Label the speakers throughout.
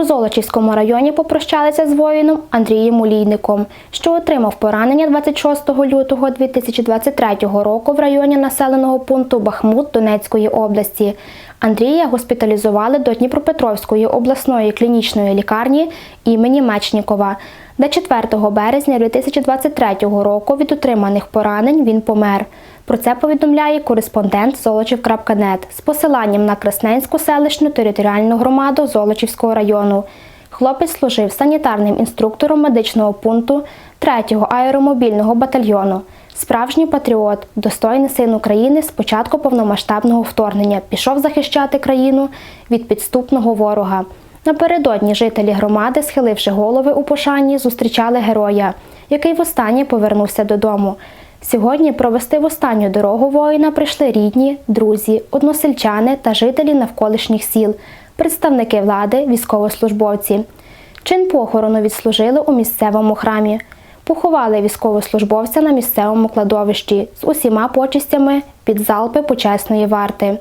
Speaker 1: У Золочівському районі попрощалися з воїном Андрієм Улійником, що отримав поранення 26 лютого 2023 року в районі населеного пункту Бахмут Донецької області. Андрія госпіталізували до Дніпропетровської обласної клінічної лікарні імені Мечнікова, де 4 березня 2023 року від отриманих поранень він помер. Про це повідомляє кореспондент Золочів.нет з посиланням на Красненську селищну територіальну громаду Золочівського району. Хлопець служив санітарним інструктором медичного пункту 3-го аеромобільного батальйону. Справжній патріот, достойний син України з початку повномасштабного вторгнення, пішов захищати країну від підступного ворога. Напередодні жителі громади, схиливши голови у пошані, зустрічали героя, який востаннє повернувся додому. Сьогодні провести в останню дорогу воїна прийшли рідні, друзі, односельчани та жителі навколишніх сіл, представники влади, військовослужбовці. Чин похорону відслужили у місцевому храмі. Поховали військовослужбовця на місцевому кладовищі з усіма почистями під залпи почесної варти.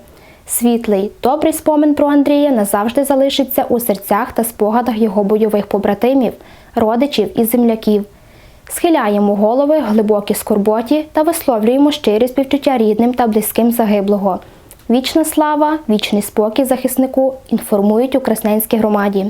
Speaker 1: Світлий, добрий спомин про Андрія назавжди залишиться у серцях та спогадах його бойових побратимів, родичів і земляків. Схиляємо голови глибокі скорботі та висловлюємо щирі співчуття рідним та близьким загиблого. Вічна слава, вічний спокій захиснику інформують у Красненській громаді.